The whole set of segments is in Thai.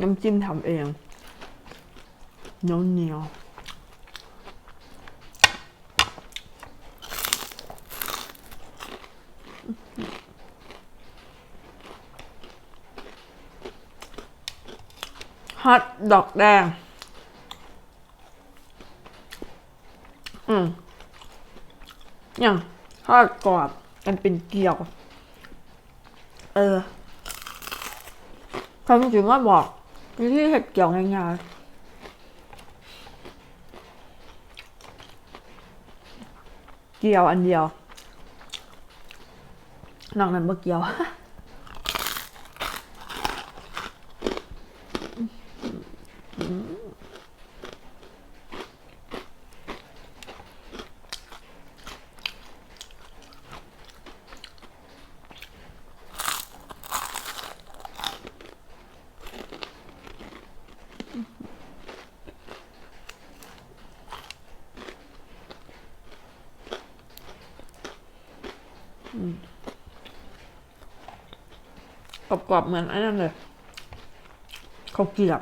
น้ำจิ้มทำเองเหนียวเหนียวฮอตดอกแดง อืมอย่างทอดกรอบมันเป็นเกลียว เออความจริงว่าบอก ที่เห็ดเกี่ยวง่ายๆเกี่ยวอันเดียว นอกนั้นบ่เกี่ยว กรอบๆเหมือนไอ้นั่นเลยเขาเกลียบ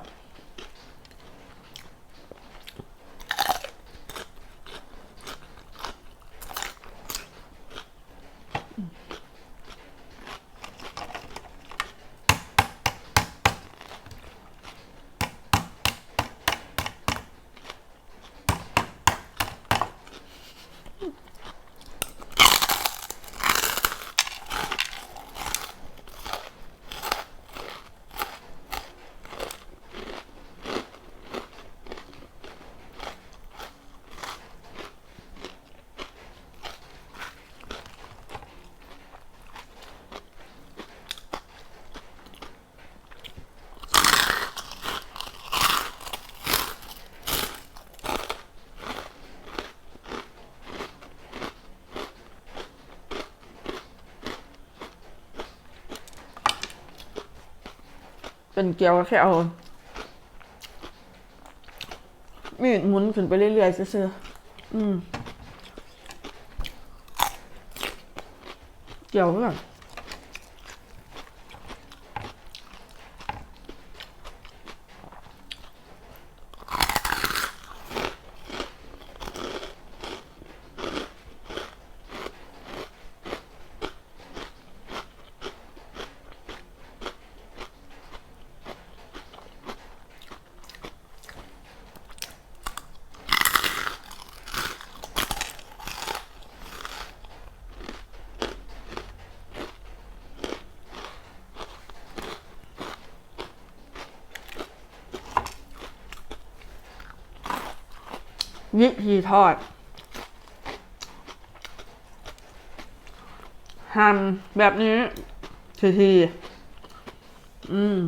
เป็นเกี๊ยวก็แค่เอา มีดหมุนขึ้นไปเรื่อยๆซื่อๆอืมเกี๊ยวเพื่อน วิธีทอด หั่นแบบนี้ทีทีอืม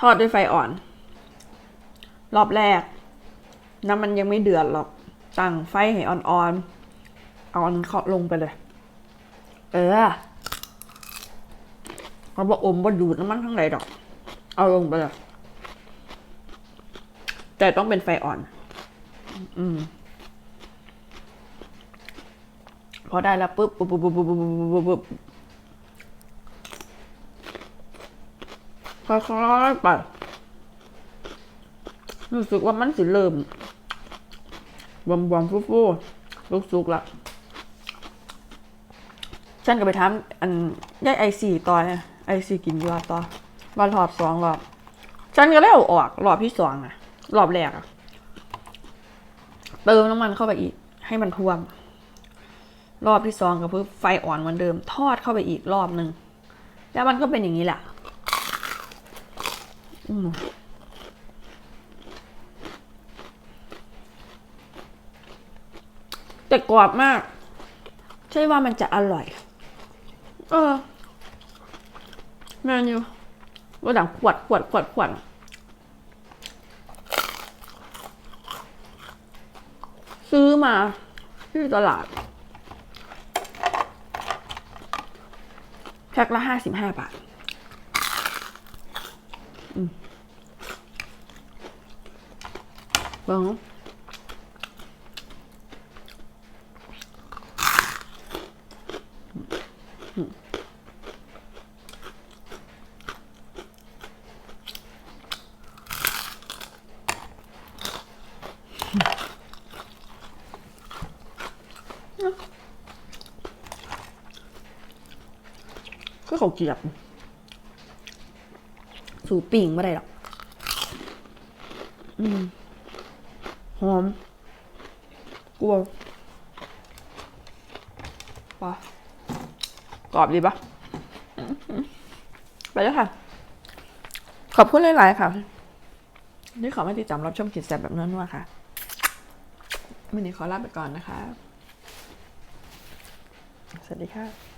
ทอดด้วยไฟอ่อน รอบแรก น้ำมันยังไม่เดือดหรอก ตั้งไฟให้อ่อนๆ เอาอันเคาะลงไปเลย เออเขาบอกอมบ่ดูดน้ำมันทั้งไหนดอก เอาลงไปเลย แต่ต้องเป็นไฟอ่อน อืมพอได้แล้วปุ๊บปุ๊บปุ๊บปุ๊บปุ๊บปุ๊บปุ๊บปุ๊บค่อยๆไปรู้สึกว่ามันสิเริ่มบวมบวมฟูฟูลุกสุกละฉันก็ไปถามอันยายไอซีต่อเนี่ยไอซีกินอยู่ว่าต่อวันรอบสองรอบ ฉันก็เลยเอาออกรอบที่สองอะ รอบแรกอะเติมน้ำมันเข้าไปอีก ให้มันท่วม รอบที่สองก็เพิ่มไฟอ่อนเหมือนเดิม ทอดเข้าไปอีกรอบหนึ่งแล้วมันก็เป็นอย่างนี้แหละแต่กรอบมาก ใช่ว่ามันจะอร่อย เออแมนยูว่าดังขวดขวดขวดขวด ซื้อมาที่ตลาด แพ็คละห้าสิบห้าบาทอืมเบิ้ ก็เขาเกียบ สูปิ่งไม่ได้หรอกอืมหอมกลัวปะกรอบดีปะไปแล้วค่ะ ขอบคุณหลาย ๆ ค่ะนี่ขอไม่ติดตามรับชมกิจแสบแบบนั้นว่าค่ะวันนี้ขอลาไปก่อนนะคะ สวัสดีค่ะ